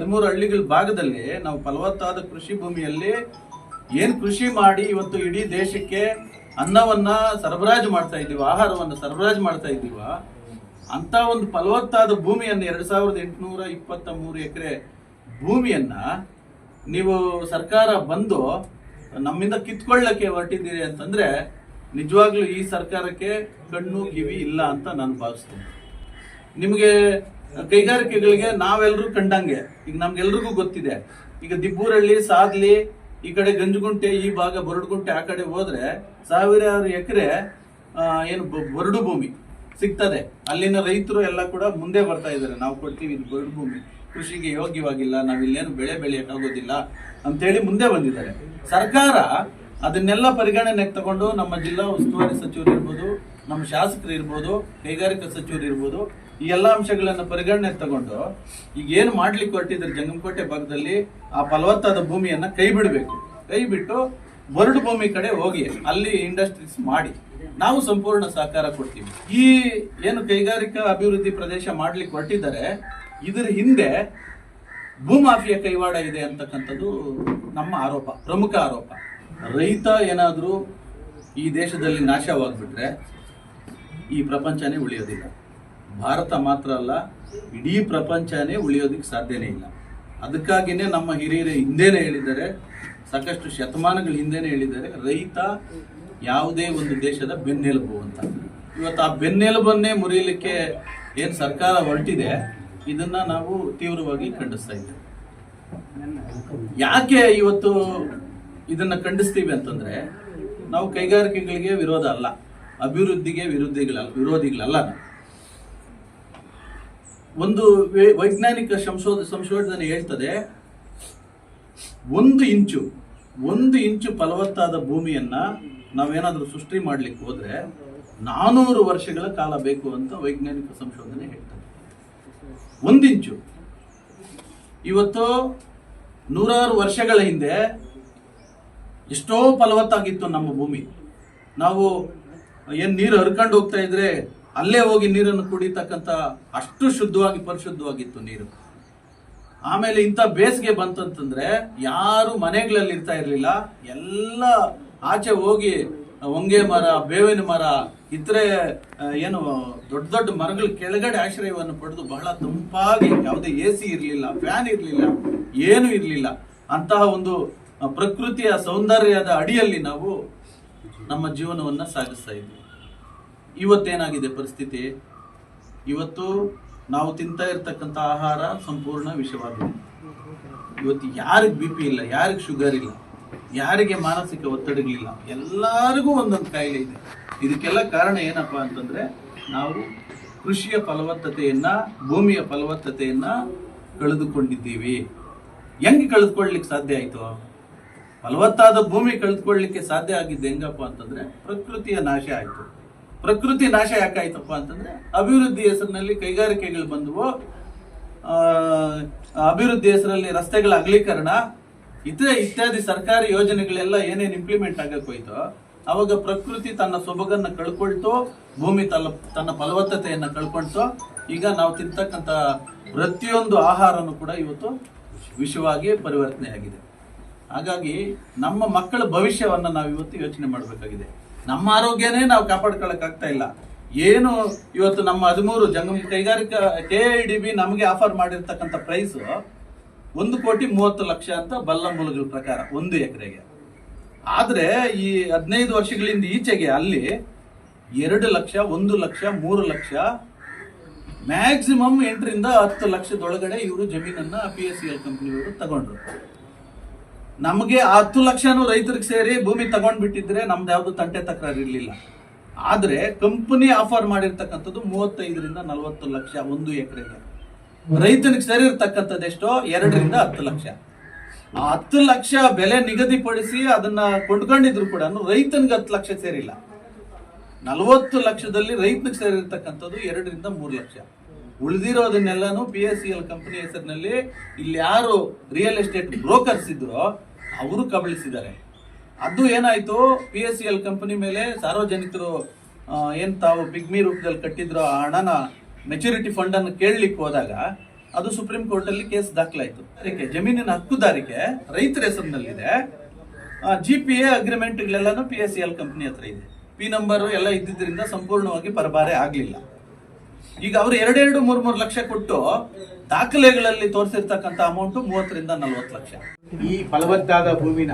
ಹದಿಮೂರು ಹಳ್ಳಿಗಳ ಭಾಗದಲ್ಲಿ ನಾವು ಫಲವತ್ತಾದ ಕೃಷಿ ಭೂಮಿಯಲ್ಲಿ ಏನು ಕೃಷಿ ಮಾಡಿ ಇವತ್ತು ಇಡೀ ದೇಶಕ್ಕೆ ಅನ್ನವನ್ನ ಸರಬರಾಜು ಮಾಡ್ತಾ ಇದ್ದೀವ, ಆಹಾರವನ್ನು ಸರಬರಾಜು ಮಾಡ್ತಾ ಇದ್ದೀವ, ಅಂತ ಒಂದು ಫಲವತ್ತಾದ ಭೂಮಿಯನ್ನು ಎರಡು ಸಾವಿರದ ಎಂಟುನೂರ ಇಪ್ಪತ್ತ ಮೂರು ಎಕರೆ ಭೂಮಿಯನ್ನ ನೀವು ಸರ್ಕಾರ ಬಂದು ನಮ್ಮಿಂದ ಕಿತ್ಕೊಳ್ಳಕ್ಕೆ ಹೊರಟಿದ್ದೀರಿ ಅಂತಂದ್ರೆ ನಿಜವಾಗ್ಲೂ ಈ ಸರ್ಕಾರಕ್ಕೆ ಕಣ್ಣು ಕಿವಿ ಇಲ್ಲ ಅಂತ ನಾನು ಭಾವಿಸ್ತೇನೆ. ನಿಮಗೆ ಕೈಗಾರಿಕೆಗಳಿಗೆ ನಾವೆಲ್ಲರೂ ಕಂಡಂಗೆ, ಈಗ ನಮ್ಗೆಲ್ರಿಗೂ ಗೊತ್ತಿದೆ. ಈಗ ದಿಬ್ಬೂರಳ್ಳಿ, ಸಾದ್ಲಿ, ಈ ಕಡೆ ಗಂಜುಗುಂಟೆ, ಈ ಭಾಗ ಬರಡುಗುಂಟೆ, ಆ ಕಡೆ ಹೋದ್ರೆ ಸಾವಿರಾರು ಎಕರೆ ಏನು ಬರಡು ಭೂಮಿ ಸಿಗ್ತದೆ. ಅಲ್ಲಿನ ರೈತರು ಎಲ್ಲ ಕೂಡ ಮುಂದೆ ಬರ್ತಾ ಇದ್ದಾರೆ. ನಾವು ಕೊಡ್ತೀವಿ ಇದು ಬರಡು ಭೂಮಿ. ಕೃಷಿಗೆ ಯೋಗ್ಯವಾಗಿಲ್ಲ ನಾವು ಇಲ್ಲೇನು ಬೆಳೆ ಬೆಳೆಯೋಕ್ಕಾಗೋದಿಲ್ಲ ಅಂತೇಳಿ ಮುಂದೆ ಬಂದಿದ್ದಾರೆ. ಸರ್ಕಾರ ಅದನ್ನೆಲ್ಲ ಪರಿಗಣನೆಗೆ ತಗೊಂಡು ನಮ್ಮ ಜಿಲ್ಲಾ ಉಸ್ತುವಾರಿ ಸಚಿವರು ಇರ್ಬೋದು ನಮ್ಮ ಶಾಸಕರು ಇರ್ಬೋದು ಕೈಗಾರಿಕಾ ಸಚಿವರು ಇರ್ಬೋದು ಈ ಎಲ್ಲ ಅಂಶಗಳನ್ನು ಪರಿಗಣನೆ ತಗೊಂಡು ಈಗ ಏನು ಮಾಡ್ಲಿಕ್ಕೆ ಹೊರಟಿದ್ರೆ ಜಂಗಮಕೋಟೆ ಭಾಗದಲ್ಲಿ ಆ ಫಲವತ್ತಾದ ಭೂಮಿಯನ್ನ ಕೈ ಬಿಡಬೇಕು. ಕೈ ಬಿಟ್ಟು ಬರಡು ಭೂಮಿ ಕಡೆ ಹೋಗಿ ಅಲ್ಲಿ ಇಂಡಸ್ಟ್ರೀಸ್ ಮಾಡಿ. ನಾವು ಸಂಪೂರ್ಣ ಸಹಕಾರ ಕೊಡ್ತೀವಿ. ಈ ಏನು ಕೈಗಾರಿಕಾ ಅಭಿವೃದ್ಧಿ ಪ್ರದೇಶ ಮಾಡ್ಲಿಕ್ಕೆ ಹೊರಟಿದ್ದಾರೆ, ಇದರ ಹಿಂದೆ ಭೂಮಾಫಿಯಾ ಕೈವಾಡ ಇದೆ ಅಂತಕ್ಕಂಥದ್ದು ನಮ್ಮ ಆರೋಪ, ಪ್ರಮುಖ ಆರೋಪ. ರೈತ ಏನಾದರೂ ಈ ದೇಶದಲ್ಲಿ ನಾಶವಾಗ್ಬಿಟ್ರೆ ಈ ಪ್ರಪಂಚನೇ ಉಳಿಯೋದಿಲ್ಲ. ಭಾರತ ಮಾತ್ರ ಅಲ್ಲ, ಇಡೀ ಪ್ರಪಂಚನೇ ಉಳಿಯೋದಕ್ಕೆ ಸಾಧ್ಯನೇ ಇಲ್ಲ. ಅದಕ್ಕಾಗಿನೇ ನಮ್ಮ ಹಿರಿಯರು ಹಿಂದೆನೇ ಹೇಳಿದ್ದಾರೆ, ಸಾಕಷ್ಟು ಶತಮಾನಗಳ ಹಿಂದೆನೇ ಹೇಳಿದ್ದಾರೆ, ರೈತ ಯಾವುದೇ ಒಂದು ದೇಶದ ಬೆನ್ನೆಲುಬು ಅಂತ. ಇವತ್ತು ಆ ಬೆನ್ನೆಲುಬನ್ನೇ ಮುರಿಯಲಿಕ್ಕೆ ಏನು ಸರ್ಕಾರ ಹೊರಟಿದೆ, ಇದನ್ನ ನಾವು ತೀವ್ರವಾಗಿ ಖಂಡಿಸ್ತಾ ಇದ್ದೇವೆ. ಯಾಕೆ ಇವತ್ತು ಇದನ್ನ ಖಂಡಿಸ್ತೀವಿ ಅಂತಂದ್ರೆ, ನಾವು ಕೈಗಾರಿಕೆಗಳಿಗೆ ವಿರೋಧ ಅಲ್ಲ, ಅಭಿವೃದ್ಧಿಗೆ ವಿರೋಧಿಗಳಲ್ಲ ವಿರೋಧಿಗಳಲ್ಲ ಒಂದು ವೈಜ್ಞಾನಿಕ ಸಂಶೋಧ ಸಂಶೋಧನೆ ಹೇಳ್ತದೆ, ಒಂದು ಇಂಚು ಒಂದು ಇಂಚು ಫಲವತ್ತಾದ ಭೂಮಿಯನ್ನ ನಾವೇನಾದರೂ ಸೃಷ್ಟಿ ಮಾಡ್ಲಿಕ್ಕೆ ಹೋದ್ರೆ ನಾನೂರು ವರ್ಷಗಳ ಕಾಲ ಬೇಕು ಅಂತ ವೈಜ್ಞಾನಿಕ ಸಂಶೋಧನೆ ಹೇಳ್ತದೆ. ಒಂದು ಇಂಚು. ಇವತ್ತು ನೂರಾರು ವರ್ಷಗಳ ಹಿಂದೆ ಎಷ್ಟೋ ಫಲವತ್ತಾಗಿತ್ತು ನಮ್ಮ ಭೂಮಿ. ನಾವು ಏನು ನೀರು ಹರ್ಕೊಂಡು ಹೋಗ್ತಾ ಇದ್ರೆ ಅಲ್ಲೇ ಹೋಗಿ ನೀರನ್ನು ಕುಡಿತಕ್ಕಂತ ಅಷ್ಟು ಶುದ್ಧವಾಗಿ, ಪರಿಶುದ್ಧವಾಗಿತ್ತು ನೀರು. ಆಮೇಲೆ ಇಂಥ ಬೇಸಿಗೆ ಬಂತಂತಂದ್ರೆ ಯಾರು ಮನೆಗಳಲ್ಲಿ ಇರ್ತಾ ಇರಲಿಲ್ಲ. ಎಲ್ಲ ಆಚೆ ಹೋಗಿ ಹೊಂಗೆ ಮರ, ಬೇವಿನ ಮರ, ಇತರೆ ಏನು ದೊಡ್ಡ ದೊಡ್ಡ ಮರಗಳ ಕೆಳಗಡೆ ಆಶ್ರಯವನ್ನು ಪಡೆದು ಬಹಳ ತಂಪಾಗಿ, ಯಾವುದೇ ಎ ಸಿ ಇರಲಿಲ್ಲ, ಫ್ಯಾನ್ ಇರಲಿಲ್ಲ, ಏನು ಇರಲಿಲ್ಲ. ಅಂತಹ ಒಂದು ಪ್ರಕೃತಿಯ ಸೌಂದರ್ಯದ ಅಡಿಯಲ್ಲಿ ನಾವು ನಮ್ಮ ಜೀವನವನ್ನು ಸಾಗಿಸ್ತಾ ಇದ್ವಿ. ಇವತ್ತೇನಾಗಿದೆ ಪರಿಸ್ಥಿತಿ? ಇವತ್ತು ನಾವು ತಿಂತಾ ಇರ್ತಕ್ಕಂಥ ಆಹಾರ ಸಂಪೂರ್ಣ ವಿಷವಾಗಿದೆ. ಇವತ್ತು ಯಾರಿಗೆ ಬಿ ಪಿ ಇಲ್ಲ, ಯಾರಿಗೆ ಶುಗರ್ ಇಲ್ಲ, ಯಾರಿಗೆ ಮಾನಸಿಕ ಒತ್ತಡಗಳಿಲ್ಲ, ಎಲ್ಲರಿಗೂ ಒಂದೊಂದು ಕಾಯಿಲೆ ಇದೆ. ಇದಕ್ಕೆಲ್ಲ ಕಾರಣ ಏನಪ್ಪ ಅಂತಂದ್ರೆ, ನಾವು ಕೃಷಿಯ ಫಲವತ್ತತೆಯನ್ನ, ಭೂಮಿಯ ಫಲವತ್ತತೆಯನ್ನ ಕಳೆದುಕೊಂಡಿದ್ದೀವಿ. ಹೆಂಗೆ ಕಳೆದುಕೊಳ್ಳಿಕ್ಕೆ ಸಾಧ್ಯ ಆಯ್ತು? ಫಲವತ್ತಾದ ಭೂಮಿ ಕಳೆದುಕೊಳ್ಳಿಕ್ಕೆ ಸಾಧ್ಯ ಆಗಿದ್ದು ಹೆಂಗಪ್ಪ ಅಂತಂದ್ರೆ, ಪ್ರಕೃತಿಯ ನಾಶ ಆಯ್ತು. ಪ್ರಕೃತಿ ನಾಶ ಯಾಕಾಯ್ತಪ್ಪ ಅಂತಂದ್ರೆ ಅಭಿವೃದ್ಧಿ ಹೆಸರಿನಲ್ಲಿ ಕೈಗಾರಿಕೆಗಳು ಬಂದವು. ಅಭಿವೃದ್ಧಿ ಹೆಸರಲ್ಲಿ ರಸ್ತೆಗಳ ಅಗಲೀಕರಣ ಇತರೆ ಇತ್ಯಾದಿ ಸರ್ಕಾರಿ ಯೋಜನೆಗಳೆಲ್ಲ ಏನೇನು ಇಂಪ್ಲಿಮೆಂಟ್ ಆಗಕ್ಕೆ ಹೋಯ್ತು, ಅವಾಗ ಪ್ರಕೃತಿ ತನ್ನ ಸೊಬಗನ್ನ ಕಳ್ಕೊಳ್ತು, ಭೂಮಿ ತಲ, ತನ್ನ ಫಲವತ್ತತೆಯನ್ನ ಕಳ್ಕೊಳ್ತು. ಈಗ ನಾವು ತಿಂತಕ್ಕಂತ ಪ್ರತಿಯೊಂದು ಆಹಾರನು ಕೂಡ ಇವತ್ತು ವಿಷವಾಗಿ ಪರಿವರ್ತನೆ ಆಗಿದೆ ಹಾಗಾಗಿ ನಮ್ಮ ಮಕ್ಕಳ ಭವಿಷ್ಯವನ್ನ ನಾವು ಇವತ್ತು ಯೋಚನೆ ಮಾಡಬೇಕಾಗಿದೆ. ನಮ್ಮ ಆರೋಗ್ಯನೇ ನಾವು ಕಾಪಾಡ್ಕೊಳಕ್ ಆಗ್ತಾ ಇಲ್ಲ. ಏನು ಇವತ್ತು ನಮ್ಮ ಹದಿಮೂರು ಜಂಗಮ ಕೈಗಾರಿಕಾ ಕೆ ಐ ಡಿ ಬಿ ನಮಗೆ ಆಫರ್ ಮಾಡಿರ್ತಕ್ಕಂಥ ಪ್ರೈಸ್ ಒಂದು ಕೋಟಿ ಮೂವತ್ತು ಲಕ್ಷ ಅಂತ ಬಲ್ಲ ಮೂಲಗಳ ಪ್ರಕಾರ ಒಂದು ಎಕರೆಗೆ. ಆದ್ರೆ ಈ ಹದಿನೈದು ವರ್ಷಗಳಿಂದ ಈಚೆಗೆ ಅಲ್ಲಿ ಎರಡು ಲಕ್ಷ, ಒಂದು ಲಕ್ಷ, ಮೂರು ಲಕ್ಷ ಮ್ಯಾಕ್ಸಿಮಮ್ ಎಂಟರಿಂದ ಹತ್ತು ಲಕ್ಷದೊಳಗಡೆ ಇವರು ಜಮೀನನ್ನ ಪಿ ಎಸ್ ಸಿ ಎಲ್ ಕಂಪ್ನಿಯವರು ತಗೊಂಡ್ರು. ನಮಗೆ ಹತ್ತು ಲಕ್ಷನೂ ರೈತರಿಗೆ ಸೇರಿ ಭೂಮಿ ತಗೊಂಡ್ಬಿಟ್ಟಿದ್ರೆ ನಮ್ದು ಯಾವ್ದು ತಂಟೆ ತಕರಾರು ಇರಲಿಲ್ಲ ಆದ್ರೆ ಕಂಪನಿ ಆಫರ್ ಮಾಡಿರ್ತಕ್ಕಂಥದ್ದು ಮೂವತ್ತೈದರಿಂದ ನಲವತ್ತು ಲಕ್ಷ ಒಂದು ಎಕರೆಗೆ. ರೈತನಿಗೆ ಸೇರಿರ್ತಕ್ಕಂಥದ್ದು ಎಷ್ಟೋ? ಎರಡರಿಂದ ಹತ್ತು ಲಕ್ಷ. ಆ ಹತ್ತು ಲಕ್ಷ ಬೆಲೆ ನಿಗದಿಪಡಿಸಿ ಅದನ್ನ ಕೊಂಡ್ಕೊಂಡಿದ್ರು ಕೂಡ ರೈತನಿಗೆ ಹತ್ತು ಲಕ್ಷ ಸೇರಿಲ್ಲ. ನಲವತ್ತು ಲಕ್ಷದಲ್ಲಿ ರೈತನಿಗೆ ಸೇರಿರ್ತಕ್ಕಂಥದ್ದು ಎರಡರಿಂದ ಮೂರು lakh. ಉಳಿದಿರೋದನ್ನೆಲ್ಲಾನು P S C L company ಹೆಸರಿನಲ್ಲಿ ಇಲ್ಲಿ ಯಾರು ರಿಯಲ್ ಎಸ್ಟೇಟ್ ಬ್ರೋಕರ್ಸ್ ಇದ್ರೋ ಅವರು ಕಬಳಿಸಿದ್ದಾರೆ. ಅದು ಏನಾಯ್ತು? P S C L company ಮೇಲೆ ಸಾರ್ವಜನಿಕರು ಏನು ತಾವು ಬಿಗ್ಮಿ ರೂಪದಲ್ಲಿ ಕಟ್ಟಿದ್ರು ಆ ಹಣನ ಮೆಚುರಿಟಿ ಫಂಡ್ ಅನ್ನು ಕೇಳಲಿಕ್ಕೆ ಹೋದಾಗ ಅದು ಸುಪ್ರೀಂ ಕೋರ್ಟ್ ಅಲ್ಲಿ ಕೇಸ್ ದಾಖಲಾಯಿತು. ಅದಕ್ಕೆ ಜಮೀನಿನ ಹಕ್ಕುದಾರಿಕೆ ರೈತರ ಹೆಸರಿನಲ್ಲಿದೆ. G P A ಅಗ್ರಿಮೆಂಟ್ಗಳೆಲ್ಲನೂ P S C L company ಹತ್ರ ಇದೆ. ಪಿ ನಂಬರ್ ಎಲ್ಲ ಇದ್ದಿದ್ದರಿಂದ ಸಂಪೂರ್ಣವಾಗಿ ಪರಭಾರೆ ಆಗ್ಲಿಲ್ಲ. ಈಗ ಅವರು ಎರಡೆರಡು ಮೂರ್ ಮೂರು ಲಕ್ಷ ಕೊಟ್ಟು ದಾಖಲೆಗಳಲ್ಲಿ ತೋರಿಸಿರ್ತಕ್ಕಂಥ ಅಮೌಂಟ್ ಮೂವತ್ತರಿಂದ ನಲವತ್ತು ಲಕ್ಷ. ಈ ಫಲವತ್ತಾದ ಭೂಮಿನ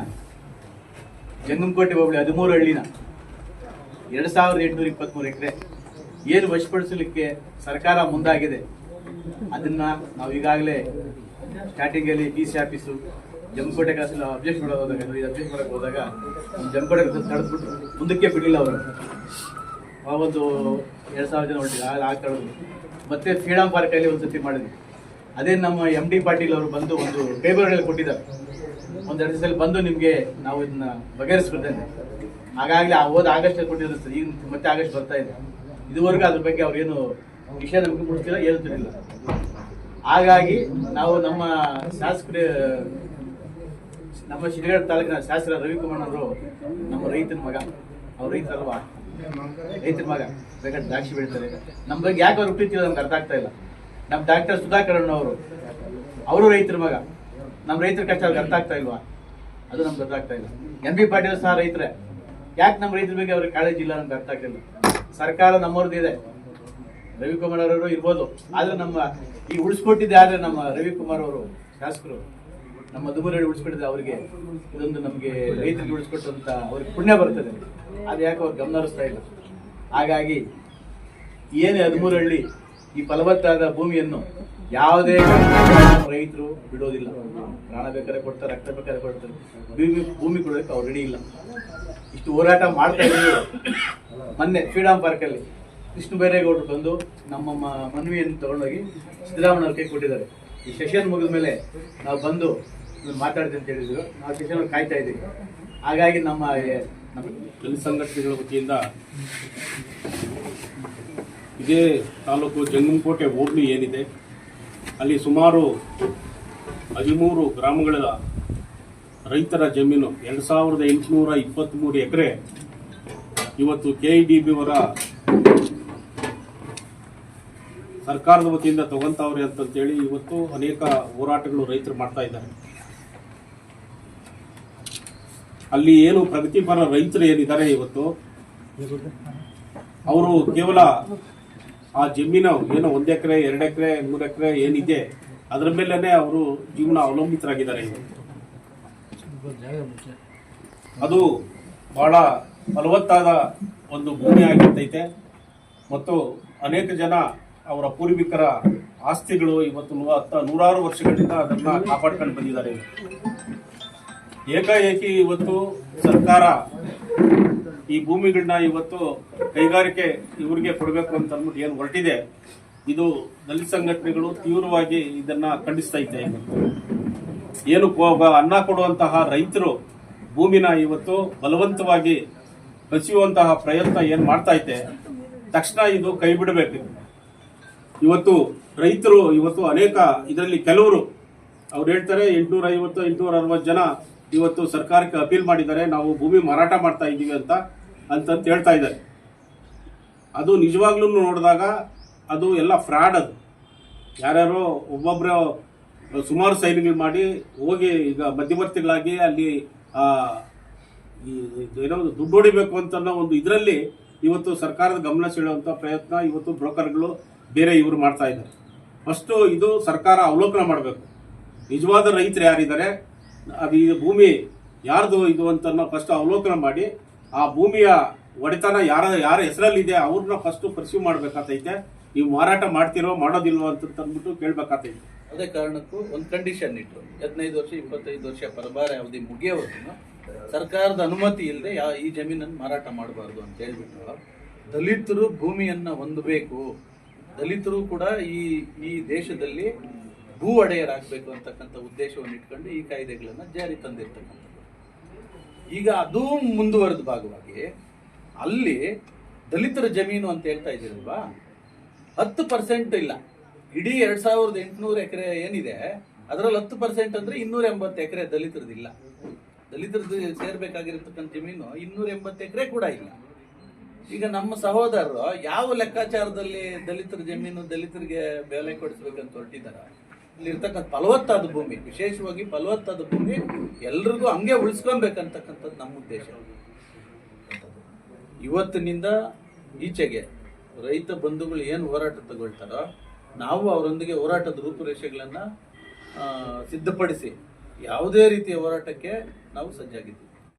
ಜಂಗಮಕೋಟೆ ಹೋಬಳಿ ಹದಿಮೂರು ಹಳ್ಳಿನ ಎರಡು ಸಾವಿರದ ಎಂಟುನೂರ ಇಪ್ಪತ್ತ್ಮೂರು ಎಕರೆ ಏನು ವಶಪಡಿಸಲಿಕ್ಕೆ ಸರ್ಕಾರ ಮುಂದಾಗಿದೆ, ಅದನ್ನ ನಾವು ಈಗಾಗಲೇ ಸ್ಟಾರ್ಟಿಂಗಲ್ಲಿ ಡಿ ಸಿ ಆಫೀಸು ಜಮಕೋಟೆ ಕಾಸಲ್ಲಿ ಅಬ್ಜೆಕ್ಟ್ ಮಾಡೋದು ಹೋದಾಗ ಅಬ್ಜೆಕ್ಟ್ ಮಾಡೋಕೆ ಹೋದಾಗ ಜಮಕೋಟೆ ತಡೆದ್ಬಿಟ್ಟು ಮುಂದಕ್ಕೆ ಬಿಡಲಿಲ್ಲ ಅವರು. ಆ ಒಂದು ಎರಡು ಸಾವಿರ ಜನ ಹೊರಟಿದ್ರು ಆ ಮತ್ತೆ ಫ್ರೀಡಮ್ ಪಾರ್ಕಲ್ಲಿ ಒಂದು ಸತಿ ಮಾಡಿದ್ವಿ. ಅದೇ ನಮ್ಮ ಎಂ ಡಿ ಪಾಟೀಲ್ ಅವರು ಬಂದು ಒಂದು ಪೇಪರ್ಗಳಲ್ಲಿ ಕೊಟ್ಟಿದ್ದಾರೆ. ಒಂದು ಎರಡು ದಿವಸದಲ್ಲಿ ಬಂದು ನಿಮಗೆ ನಾವು ಇದನ್ನ ಬಗೆಹರಿಸ್ಬಿಡ್ತೇನೆ. ಆ ಹೋದ ಆಗಸ್ಟ್ ಕೊಟ್ಟಿದ್ರು ಸರ್. ಈಗ ಮತ್ತೆ ಆಗಸ್ಟ್ ಬರ್ತಾ ಇದೆ. ಇದುವರೆಗೂ ಅದ್ರ ಬಗ್ಗೆ ಅವ್ರೇನು ವಿಷಯ ನಮಗೆ ಮುಟ್ಟಿಲ್ಲ ಹೇಳ್ತಿರಲಿಲ್ಲ. ಹಾಗಾಗಿ ನಾವು ನಮ್ಮ ಶಾಸಕರ, ನಮ್ಮ ಶಿರಗಡ ತಾಲೂಕಿನ ಶಾಸಕ ರವಿಕುಮಾರ್ ಅವರು, ನಮ್ಮ ರೈತನ ಮಗ. ಅವ್ರ ರೈತರಲ್ವಾ? ರೈತರ ಮಗ ಬೇಕಾದ್ರೆ ದ್ರಾಕ್ಷಿ ಬೆಳಿತಾರೆ. ನಮ್ಮ ಬಗ್ಗೆ ಯಾಕೆ ಅವ್ರು ಪ್ರೀತಿ ನಮ್ಗೆ ಅರ್ಥ ಆಗ್ತಾ ಇಲ್ಲ. ನಮ್ಮ ಡಾಕ್ಟರ್ ಸುಧಾಕರ್ ಅವರು ಅವರು ರೈತರ ಮಗ. ನಮ್ಮ ರೈತರ ಕಷ್ಟ ಅವ್ರಿಗೆ ಅರ್ಥ ಆಗ್ತಾ ಇಲ್ವಾ? ಅದು ನಮ್ಗೆ ಅರ್ಥ ಆಗ್ತಾ ಇಲ್ಲ. ಎಂ ಬಿ ಪಾಟೀಲ್ ಸಹ ರೈತರೇ. ಯಾಕೆ ನಮ್ಮ ರೈತರ ಬಗ್ಗೆ ಅವ್ರಿಗೆ ಕಾಳಜಿ ಇಲ್ಲ ನಮ್ಗೆ ಅರ್ಥ ಆಗ್ತಿಲ್ಲ. ಸರ್ಕಾರ ನಮ್ಮವ್ರದ್ದು ಇದೆ. ರವಿಕುಮಾರ್ ಅವರು ಇರ್ಬೋದು. ಆದ್ರೆ ನಮ್ಮ ಈ ಉಳಿಸ್ಕೊಟ್ಟಿದ್ದೆ ಆದ್ರೆ ನಮ್ಮ ರವಿಕುಮಾರ್ ಅವರು ಶಾಸಕರು. ನಮ್ಮ ಮಧುಮರಳಿ ಉಳಿಸ್ಕೊಟ್ಟಿದ್ದೆ ಅವರಿಗೆ, ಇದೊಂದು ನಮಗೆ ರೈತರಿಗೆ ಉಳಿಸ್ಕೊಟ್ಟಂತ ಅವ್ರಿಗೆ ಪುಣ್ಯ ಬರ್ತದೆ. ಅದು ಯಾಕೆ ಅವ್ರು ಗಮನ ಹರಿಸ್ತಾ ಇಲ್ಲ. ಹಾಗಾಗಿ ಏನೇ ಹದಿಮೂರಹಳ್ಳಿ ಈ ಫಲವತ್ತಾದ ಭೂಮಿಯನ್ನು ಯಾವುದೇ ರೈತರು ಬಿಡೋದಿಲ್ಲ. ಪ್ರಾಣ ಬೇಕಾದ್ರೆ ಕೊಡ್ತಾರೆ, ರಕ್ತ ಬೇಕಾದ್ರೆ ಕೊಡ್ತಾರೆ. ಭೂಮಿ ಭೂಮಿ ಕೊಡೋದಕ್ಕೆ ಅವ್ರು ರೆಡಿ ಇಲ್ಲ. ಇಷ್ಟು ಹೋರಾಟ ಮಾಡ್ತಾ ಇದ್ದೀವಿ. ಮೊನ್ನೆ ಫ್ರೀಡಮ್ ಪಾರ್ಕಲ್ಲಿ ಕೃಷ್ಣ ಬೈರೇಗೌಡರು ಬಂದು ನಮ್ಮ ಮನವಿಯನ್ನು ತಗೊಂಡೋಗಿ ಸಿದ್ದರಾಮಯ್ಯ ಕೈ ಕೊಟ್ಟಿದ್ದಾರೆ. ಈ ಸೆಷನ್ ಮುಗಿದ ಮೇಲೆ ನಾವು ಬಂದು ಮಾತಾಡ್ತೀವಿ ಅಂತ ಹೇಳಿದ್ರು. ನಾವು ಶಿಕ್ಷಣ ಕಾಯ್ತಾ ಇದ್ದೀವಿ ಹಾಗಾಗಿ ನಮ್ಮ ನಮ್ಮ ಸಂಘಟನೆಗಳ ವತಿಯಿಂದ ಇದೇ ತಾಲೂಕು ಜಂಗಮಕೋಟೆ ಹೋಬಳಿ ಏನಿದೆ, ಅಲ್ಲಿ ಸುಮಾರು ಹದಿಮೂರು ಗ್ರಾಮಗಳ ರೈತರ ಜಮೀನು ಎರಡು ಸಾವಿರದ ಎಂಟುನೂರ ಇಪ್ಪತ್ತ್ಮೂರು ಎಕರೆ ಇವತ್ತು ಕೆ ಇ ಡಿ ಬಿವರ ಸರ್ಕಾರದ ವತಿಯಿಂದ ತಗೊಂತಾವ್ರೆ ಅಂತಂತೇಳಿ ಇವತ್ತು ಅನೇಕ ಹೋರಾಟಗಳು ರೈತರು ಮಾಡ್ತಾ ಇದ್ದಾರೆ. ಅಲ್ಲಿ ಏನು ಪ್ರಗತಿಪರ ರೈತರು ಏನಿದ್ದಾರೆ ಇವತ್ತು? ಅವರು ಕೇವಲ ಆ ಜಮೀನು ಏನೋ ಒಂದ್ ಎಕರೆ, ಎರಡು ಎಕರೆ, ಮೂರು ಎಕರೆ ಏನಿದೆ, ಅದರ ಮೇಲೆನೆ ಅವರು ಜೀವನ ಅವಲಂಬಿತರಾಗಿದ್ದಾರೆ ಇವತ್ತು ಅದು ಬಹಳ ಫಲವತ್ತಾದ ಒಂದು ಭೂಮಿ ಆಗಿರ್ತೈತೆ. ಮತ್ತು ಅನೇಕ ಜನ ಅವರ ಪೂರ್ವಿಕರ ಆಸ್ತಿಗಳು ಇವತ್ತು ಹತ್ತ- ನೂರಾರು ವರ್ಷಗಳಿಂದ ಅದನ್ನ ಕಾಪಾಡ್ಕೊಂಡು ಬಂದಿದ್ದಾರೆ ಏಕಾಏಕಿ ಇವತ್ತು ಸರ್ಕಾರ ಈ ಭೂಮಿಗಳನ್ನ ಇವತ್ತು ಕೈಗಾರಿಕೆ ಇವರಿಗೆ ಕೊಡಬೇಕು ಅಂತ ಅಂದ್ಬಿಟ್ಟು ಏನು ಹೊರಟಿದೆ, ಇದು ದಲಿತ ಸಂಘಟನೆಗಳು ತೀವ್ರವಾಗಿ ಇದನ್ನ ಖಂಡಿಸ್ತಾ ಇದೆ ಏನು ಅನ್ನ ಕೊಡುವಂತಹ ರೈತರು ಭೂಮಿನ ಇವತ್ತು ಬಲವಂತವಾಗಿ ಕಸಿಯುವಂತಹ ಪ್ರಯತ್ನ ಏನು ಮಾಡ್ತಾ ಇದೆ ತಕ್ಷಣ ಇದು ಕೈ ಬಿಡಬೇಕು. ಇವತ್ತು ರೈತರು, ಇವತ್ತು ಅನೇಕ ಇದರಲ್ಲಿ ಕೆಲವರು, ಅವ್ರು ಹೇಳ್ತಾರೆ ಎಂಟುನೂರ ಐವತ್ತು ಎಂಟುನೂರ ಅರವತ್ತು ಜನ ಇವತ್ತು ಸರ್ಕಾರಕ್ಕೆ ಅಪೀಲ್ ಮಾಡಿದ್ದಾರೆ, ನಾವು ಭೂಮಿ ಮಾರಾಟ ಮಾಡ್ತಾ ಇದ್ದೀವಿ ಅಂತ, ಅಂತಂತ ಹೇಳ್ತಾ ಇದ್ದಾರೆ. ಅದು ನಿಜವಾಗ್ಲೂ ನೋಡಿದಾಗ ಅದು ಎಲ್ಲ ಫ್ರಾಡ್ ಅದು. ಯಾರ್ಯಾರು ಒಬ್ಬೊಬ್ಬರು ಸುಮಾರು ಸೈನ್ಗಳು ಮಾಡಿ ಹೋಗಿ ಈಗ ಮಧ್ಯವರ್ತಿಗಳಾಗಿ ಅಲ್ಲಿ ಏನೋ ಒಂದು ದುಡ್ಡು ಹೊಡಿಬೇಕು ಅಂತ ಒಂದು ಇದರಲ್ಲಿ ಇವತ್ತು ಸರ್ಕಾರದ ಗಮನ ಸೆಳೆಯುವಂಥ ಪ್ರಯತ್ನ ಇವತ್ತು ಬ್ರೋಕರ್ಗಳು ಬೇರೆ ಇವರು ಮಾಡ್ತಾ ಇದ್ದಾರೆ. ಫಸ್ಟು ಇದು ಸರ್ಕಾರ ಅವಲೋಕನ ಮಾಡಬೇಕು. ನಿಜವಾದ ರೈತರು ಯಾರಿದ್ದಾರೆ? ಅದು ಈ ಭೂಮಿ ಯಾರ್ದು ಇದು ಅಂತ ಫಸ್ಟ್ ಅವಲೋಕನ ಮಾಡಿ, ಆ ಭೂಮಿಯ ಒಡೆತನ ಯಾರ ಯಾರ ಹೆಸರಲ್ಲಿದೆ ಅವ್ರನ್ನ ಫಸ್ಟ್ ಪರ್ಸ್ಯೂ ಮಾಡ್ಬೇಕಾತೈತೆ. ನೀವು ಮಾರಾಟ ಮಾಡ್ತಿರೋ, ಮಾಡೋದಿಲ್ವೋ ಅಂತ ಅಂದ್ಬಿಟ್ಟು ಕೇಳ್ಬೇಕಾತೈತೆ. ಅದೇ ಕಾರಣಕ್ಕೂ ಒಂದು ಕಂಡೀಷನ್ ಇಟ್ಟರು ಹದಿನೈದು ವರ್ಷ, ಇಪ್ಪತ್ತೈದು ವರ್ಷ ಪರಭಾರ ಅವಧಿ ಮುಗಿಯೋವರೆಗೂ ಸರ್ಕಾರದ ಅನುಮತಿ ಇಲ್ಲದೆ ಯಾ ಈ ಜಮೀನನ್ನು ಮಾರಾಟ ಮಾಡಬಾರ್ದು ಅಂತ ಹೇಳ್ಬಿಟ್ಟು ದಲಿತರು ಭೂಮಿಯನ್ನು ಹೊಂದಬೇಕು. ದಲಿತರು ಕೂಡ ಈ ಈ ದೇಶದಲ್ಲಿ ಭೂ ಒಡೆಯರಾಗಬೇಕು ಅಂತಕ್ಕಂಥ ಉದ್ದೇಶವನ್ನು ಇಟ್ಕೊಂಡು ಈ ಕಾಯ್ದೆಗಳನ್ನು ಜಾರಿ ತಂದಿರ್ತಕ್ಕಂಥದ್ದು. ಈಗ ಅದು ಮುಂದುವರೆದ ಭಾಗವಾಗಿ ಅಲ್ಲಿ ದಲಿತರ ಜಮೀನು ಅಂತ ಹೇಳ್ತಾ ಇದ್ದೀರಲ್ವಾ? ಹತ್ತು ಪರ್ಸೆಂಟ್ ಇಲ್ಲ. ಇಡೀ ಎರಡು ಸಾವಿರದ ಎಂಟುನೂರು ಎಕರೆ ಏನಿದೆ, ಅದರಲ್ಲಿ ಹತ್ತು ಪರ್ಸೆಂಟ್ ಅಂದ್ರೆ ಇನ್ನೂರ ಎಂಬತ್ತು ಎಕರೆ ದಲಿತರದಿಲ್ಲ ದಲಿತರದ್ದು ಸೇರ್ಬೇಕಾಗಿರತಕ್ಕಂಥ ಜಮೀನು ಇನ್ನೂರ ಎಂಬತ್ತು ಎಕರೆ ಕೂಡ ಇಲ್ಲ. ಈಗ ನಮ್ಮ ಸಹೋದರರು ಯಾವ ಲೆಕ್ಕಾಚಾರದಲ್ಲಿ ದಲಿತರ ಜಮೀನು ದಲಿತರಿಗೆ ಬೆಲೆ ಕೊಡಿಸ್ಬೇಕಂತ ಹೊರಟಿದಾರ ಇಲ್ಲಿರ್ತಕ್ಕಂಥ ಫಲವತ್ತಾದ ಭೂಮಿ, ವಿಶೇಷವಾಗಿ ಫಲವತ್ತಾದ ಭೂಮಿ ಎಲ್ರಿಗೂ ಹಂಗೆ ಉಳಿಸ್ಕೊಬೇಕಂತಕ್ಕಂಥದ್ದು ನಮ್ಮ ಉದ್ದೇಶ. ಇವತ್ತಿನಿಂದ ಈಚೆಗೆ ರೈತ ಬಂಧುಗಳು ಏನು ಹೋರಾಟ ತಗೊಳ್ತಾರೋ, ನಾವು ಅವರೊಂದಿಗೆ ಹೋರಾಟದ ರೂಪುರೇಷೆಗಳನ್ನ ಸಿದ್ಧಪಡಿಸಿ ಯಾವುದೇ ರೀತಿಯ ಹೋರಾಟಕ್ಕೆ ನಾವು ಸಜ್ಜಾಗಿದ್ದೀವಿ.